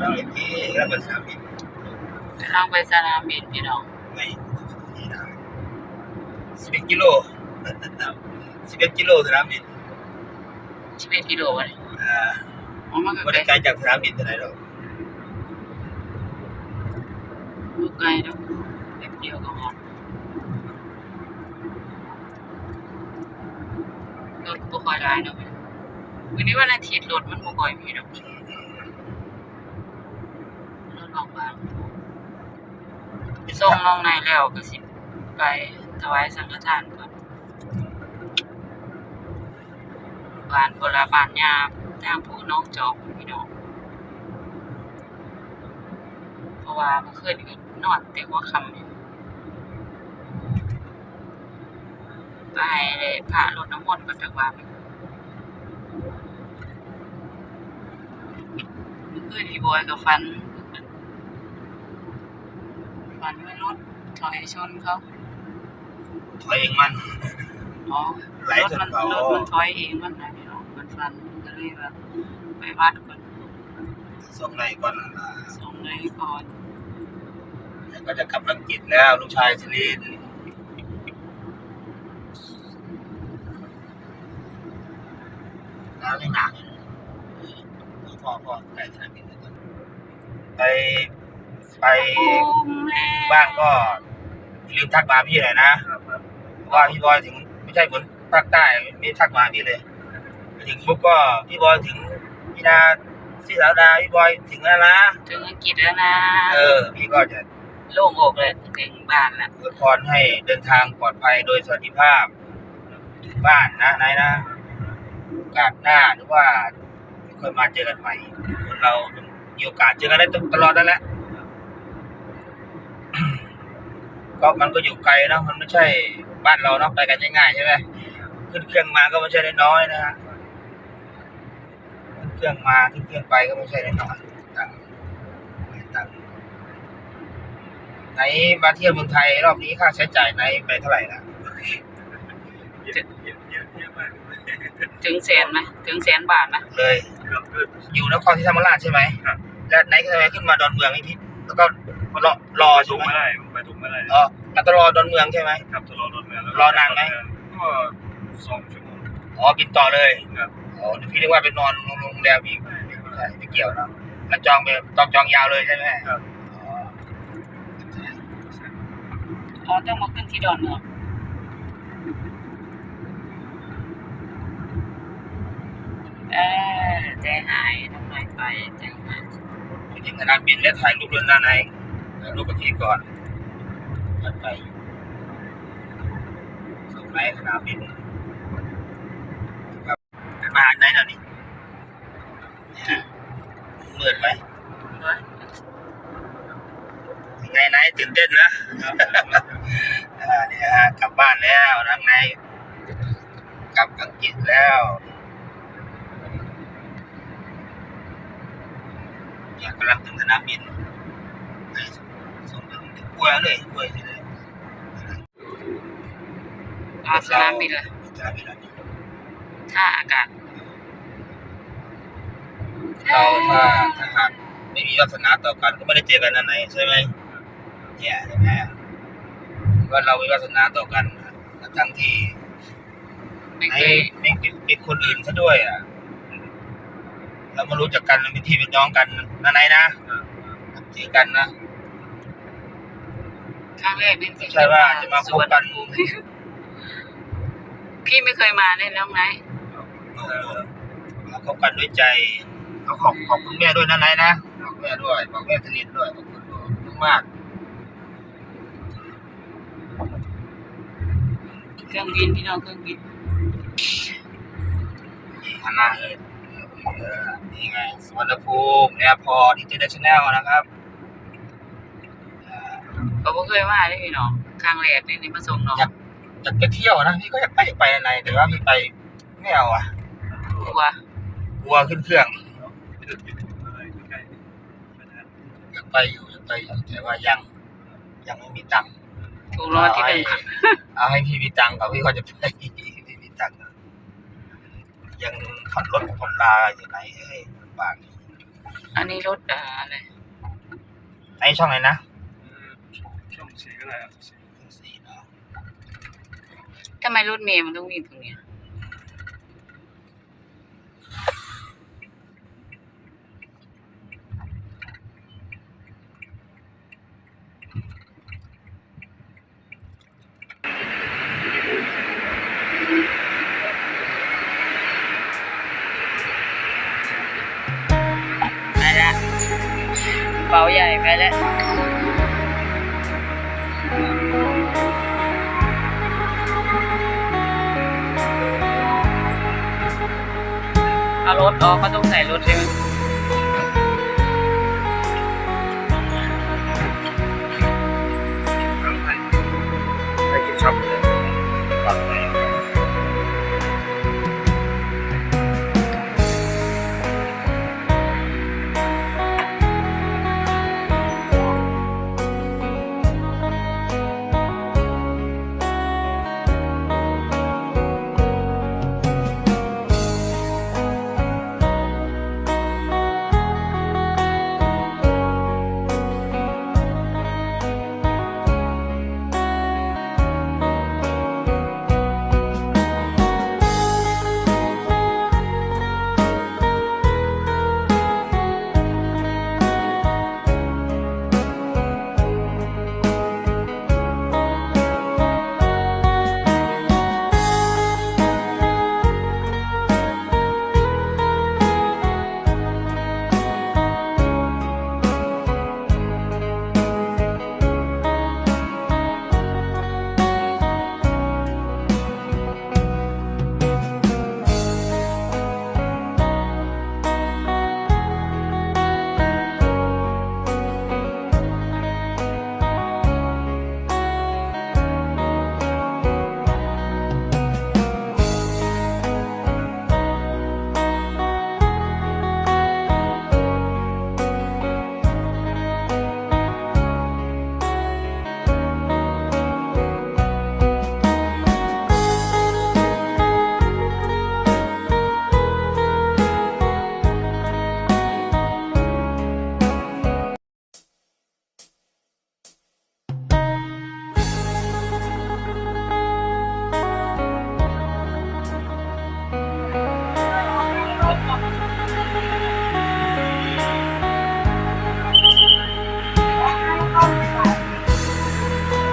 เราเล่นที่แล้วเป็นสนามบินกำลังไปสนามบินพี่น้องไม่นี่นะสิบเอ็ดกิโลสิบเอ็ดกิโลสนามบินสิบเอ็ดกิโลวะเนี่ยอ่าอ๋อมันก็ไม่ไกลได้ไกลจากสนามบินเท่าไหร่หรอกบ่ไกลดอกแป๊บเดียวก็ฮอดรถบ่ค่อยหลายเนาะวันนี้วันอาทิตย์รถมันบ่ค่อยมีดอก รถบางส่งน้องนแล้วก็สิไปถวายสังฆทานก่อนบ้านโบราณบ้านยาทางผู้น้องจอกพี่น้องเพราะว่าเมื่อคืนก็นอนแต่หัวค่ำอยู่ไปเลยพารดน้ำมนต์กับจักรวาลเมื่อคืนพี่บอยกับฟัน ฟันว่ารถถอยชนเขาถอยเองมัน อ๋อไหลรถชนมันเขารถมันถอยเองมันนะพี่น้องมันฟันมันก็เลยแบบไปวัดก่อนส่งในก่อนนะส่งเลยก่อนแล้วก็จะกลับอังกฤษแล้วลูกชายชลินน้ำไม่หนักพ่อพ่อไปสนามบินเลยก่อนไป ไปบ้านก็อย่าลืมทักมาพี่หน่อยนะเพราะว่าพี่บอยถึงไม่ใช่เหมือนภาคใต้ไม่ทักมาพี่เลยไปถึงปุ๊บก็พี่บอยถึงพี่นาพี่สาวดาพี่บอยถึงแล้วนะถึงอังกฤษแล้วนะเออ พี่ก็จะโล่งอกเลยถึงบ้านแล้วอวยพรให้เดินทางปลอดภัยโดยสวัสดิภาพถึงบ้านนะนายนะโอกาสหน้าหรือว่าค่อยมาเจอกันใหม่คนเรามีโอกาสเจอกันได้ตลอดนั่นแหละ ก็มันก็อยู่ไกลเนอะมันไม่ใช่บ้านเราเนาะไปกันง่ายๆใช่ไหมขึ้นเครื่องมาก็ไม่ใช่น้อยๆนะฮะขึ้นเครื่องมาขึ้นเครื่องไปก็ไม่ใช่น้อยๆตังค์ตังค์ไหนมาเที่ยวเมืองไทยรอบนี้ค่าใช้จ่ายไหนไปเท่าไหร่ล่ะถึงแสนไหมถึงแสนบาทไหมเลย อยู่นครศรีธรรมราชใช่ไหมครับแล้วไหนก็ทำไมขึ้นมาดอนเมืองนี่พี่แล้วก็ รอรอไปใช่ถูกไหมไม่ได้ไปถูกไม่ได้อ๋ออัตรอดอนเมืองใช่ไหม ครับจะรอรถเมล์แล้วรอนานไหม ก็สองชั่วโมงอ๋อบินต่อเลยครับอ๋อพี่นึกว่าไปนอนโรงแรมอีกไม่ใช่ไม่เกี่ยวเนอะแล้วจองไปต้องจองยาวเลยใช่ไหมครับอ๋ออ๋อต้องมาขึ้นที่ดอนเมืองเออใจหายทำไมไปใจหายไปถึงสนามบินแล้วถ่ายรูปด้วยหน้าใน ถ่ายรูปกับพี่ก่อนก่อนไปสงไหนสนามบินครับมาไหนหน่อยนี่เนี่ยมืดไหมยังไงนายตื่นเต้นนะเนี่ยกลับบ้านแล้วทั้งในกลับอังกฤษแล้วเนี่ยกำลังถึงสนามบิน งถึงกล้วยเลยกล้วยเลยอ๋อสนามบินละสนามบินแล้วนี่ท่าอากาศ เราถ้าถ้าหากไม่มีวาสนาต่อกันก็ไม่ได้เจอกันนั่นไหนใช่ไหมเนี่ยเห็นไหมว่าเรามีวาสนาต่อกันทั้งที่ไม่ไอ้เคยไม่เป็นเป็นคนอื่นซะด้วย อะ เรามารู้จักกันเราเป็นพี่เป็นน้องกันนะไหนนะทีกันนะ ครั้งแรกนี่ไม่ใช่ว่าจะมาคบกันสวภูมิพี่ไม่เคยมาเนี่ยน้องไนท์โอ้โหเราคบกันด้วยใจเราขอบขอบคุณแม่ด้วยนะไหนนะขอบแม่ด้วยขอบแม่สลินด้วยขอบคุณมากเครื่องบินพี่น้องเครื่องบินนี่ฮานาเอิร์ธเออนี่ไงสวนภูมิแอร์พอร์ตอินเตอร์เนชั่นแนลนะครับอ่า ก็บ่เคยมาเลยพี่น้องครั้งแรกนี่นี่มาส่งน้องอยากอยากไปเที่ยวนะพี่ก็อยากไปไปอะไร แต่ว่าพี่ไปไม่เอาอะกลัวกลัวขึ้นเครื่องใกล้อยากไปอยู่อยากไปอยู่แต่ว่ายัง ยังไม่มีตังค์ถูกรางวัลที่หนึ่งเอาให้เอาให้พี่มีตังค์ก่อนพี่ก็จะไปพี่มีตังค์อะยังผ่อนรถผ่อนลาอยู่ไหนเอ้ยลำบากอันนี้รถเอ่ออะไรไอช่องไหนนะ สี่ก็ได้ครับสี่เนาะทำไมรถเมย์มันต้องวิ่งตรงเนี้ยเป๋าใหญ่ไปแล้ว เอารถออกก็ต้องใส่รถใช่ไหม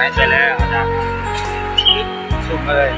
ไหนเสร็จแล้วอาจารย์สุ่มเลย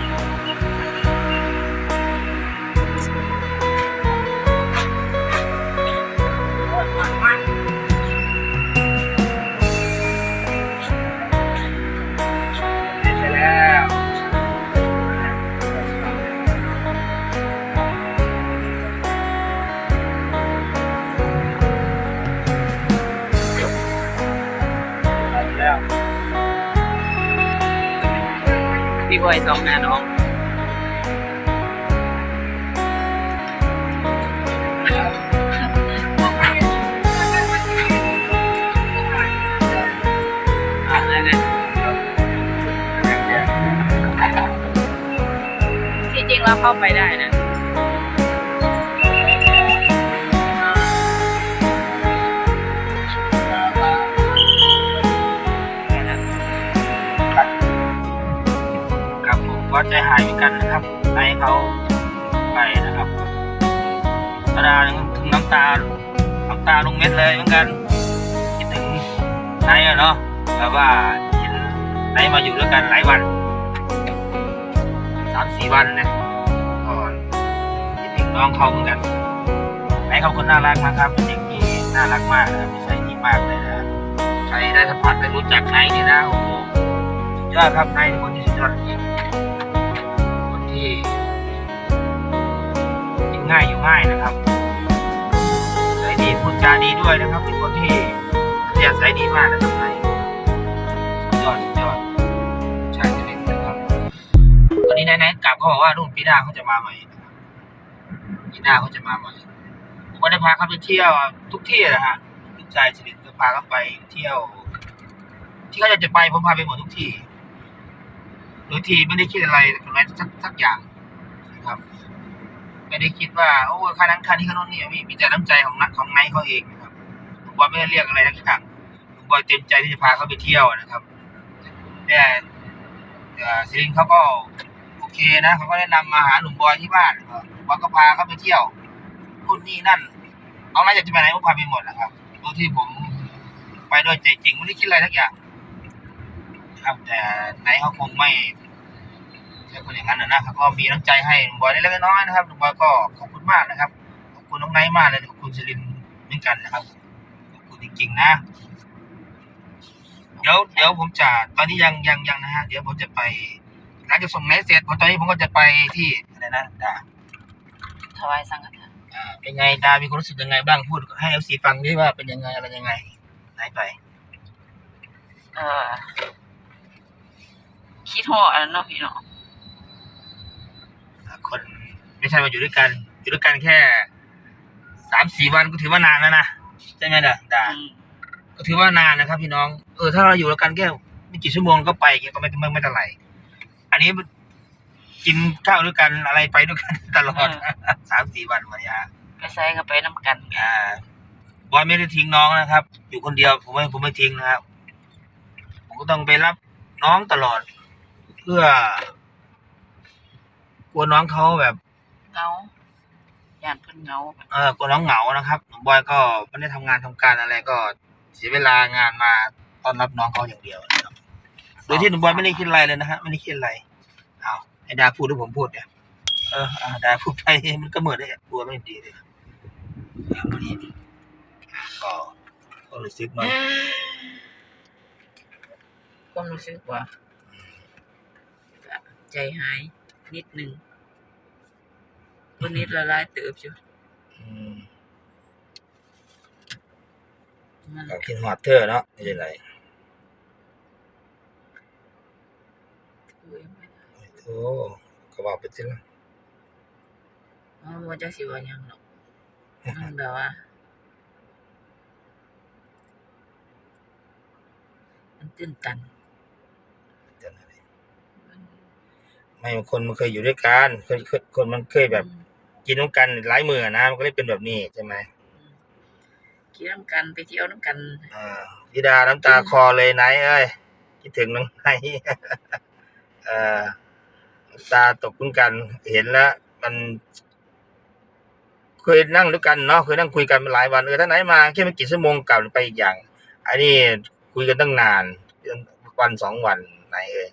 พี่บอยสองหน้าน้องอะไรนะที่จริงเราเข้าไปได้นะ ใจหายเหมือนกันนะครับให้เขาไปนะครับธรรมดาถึงน้ำตาน้ำตาลงเม็ดเลยเหมือนกันคิดถึงนายอะเนาะแบบว่าเห็นนายมาอยู่ด้วยกันหลายวันสามสี่วันนะก็คิดถึงน้องเขาเหมือนกันนายเขาคนน่ารักนะครับเป็นเด็กที่น่ารักมากนะครับนิสัยดีมากเลยนะใครได้สัมผัสได้รู้จักนายนี่นะโอ้โหสุดยอดครับนายเป็นคนที่สุดยอดจริง ที่กินง่ายอยู่ง่ายนะครับใจดีพูดจาดีด้วยนะครับ เป็นคนที่อัธยาศัยดีมากนะครับนายยอดสุดยอดใช่จะเป็นนะครับตอนนี้นายนายกลับเขาบอกว่ารุ่นปีหน้าเขาจะมาใหม่นะครับปีหน้าเขาจะมาใหม่ผมก็ได้พาเขาไปเที่ยวทุกที่นะฮะทุกใจสิริก็พาเขาไปเที่ยว ที่เขาจะไปผมพาไปหมดทุกที่ โดยที่ไม่ได้คิดอะไรกับนายสักสักอย่างนะครับ ไม่ได้คิดว่าโอ้ค่านั้นค่านี้ค่าโน้นนี่มีมีแต่น้ำใจของนักของไนท์เขาเองนะครับลุงบอยไม่ได้เรียกอะไรทั้งอย่างลุงบอยเต็มใจที่จะพาเขาไปเที่ยวนะครับแต่เอ่อซิลินเขาก็โอเคนะเขาก็แนะนำมาหาหนุ่มบอยที่บ้านลุงบอยก็พาเขาไปเที่ยวนู่นนี่นั่นเอาอะไรอยากจะไปไหนผมพาไปหมดนะครับโดยที่ผมไปโดยใจจริงไม่ได้คิดอะไรทั้งอย่างครับแต่ไหนเขาคงไม่ ใช่คนอย่างนั้นนะนะเขาก็มีน้ำใจให้หนุ่มบอยเล็กๆน้อยๆนะครับหนุ่มบอยก็ขอบคุณมากนะครับขอบคุณน้องไนท์มากเลยขอบคุณซิลินเหมือนกันนะครับขอบคุณจริง ๆ นะ เดี๋ยวเดี๋ยวผมจะตอนนี้ยังยังยังนะฮะเดี๋ยวผมจะไปหลังจากส่งไนท์เสร็จผมตอนนี้ผมก็จะไปที่อะไรนะดาถวายสังฆทานอ่าเป็นไงดามีความรู้สึกยังไงบ้างพูดให้เอฟซีฟังดิว่าเป็นยังไงอะไรยังไงไหนไปเออคิดฮอดอันนั้นเนาะพี่เนาะอ่า คนไม่ใช่มาอยู่ด้วยกัน อยู่ด้วยกันแค่สามสี่วันก็ถือว่านานแล้วนะใช่ไหมดาดาอืมก็ถือว่านานนะครับ พี่น้องเออถ้าเราอยู่แล้วกันแค่ไม่กี่ชั่วโมงก็ไปอย่างเงี้ยก็ไม่ไม่ไม่เท่าไหร่อันนี้กินข้าวด้วยกันอะไรไปด้วยกันตลอดสามสี่วันมายาไปใส่ก็ไปน้ำกันอ่าบอยไม่ได้ทิ้งน้องนะครับ อยู่คนเดียวผมไม่ผมไม่ทิ้งนะครับ ผมก็ต้องไปรับน้องตลอด เพื่อ กลัวน้องเขาแบบเงาย่านเพิ่นเงาเออกลัวน้องเหงานะครับหนุ่มบอยก็ไม่ได้ทำงานทำการอะไรก็เสียเวลางานมาต้อนรับน้องเขาอย่างเดียวนะครับโดยที่หนุ่มบอยไม่ได้คิดอะไรเลยนะฮะไม่ได้คิดอะไรเอาไอ้ดาพูดหรือผมพูดเนี่ยเอออ่าดาพูดไปมันก็เหมือนได้กลัวไม่ดีเลยเอาวันนี้อะก็ก็รู้สึกหน่อยความรู้สึกว่าก็ใจหาย นิดหนึงวันนี้ละลายเติบอยู่อืมมันก็คิดฮอดเธอเนาะไม่ใช่ไรคุยไม่ได้โอ้ก็บอกไปสิละอ๋อบ่จักสิว่าหยังหรอกมันแบบว่า มันตื่นตันมัน ไม่บางคนมันเคยอยู่ด้วยกันคนคนคนมันเคยแบบกินน้ำกันหลายมืออะนะมันก็เลยเป็นแบบนี้ใช่ไหมอืมขี่น้ำกันไปเที่ยวน้ำกันอ่าพี่ดาน้ำตาคอเลยไหนเอ้ยคิดถึงน้องไหนเอ่อน้ำตาตกคุ้นกัน เห็นแล้ว มันเคยนั่งด้วยกันเนาะเคยนั่งคุยกันมาหลายวันเออท่านไหนมาแค่ไม่กี่ชั่วโมงกลับไปอีกอย่าง อันนี้คุยกันตั้งนานวันสองวันไหนเอ่ย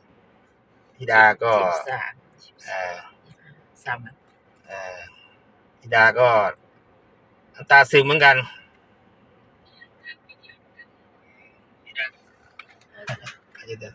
พี่ดาก็สิบสามเอ่อสามวันเอ่อพี่ดาก็น้ำตาซึมเหมือนกันพี่ดา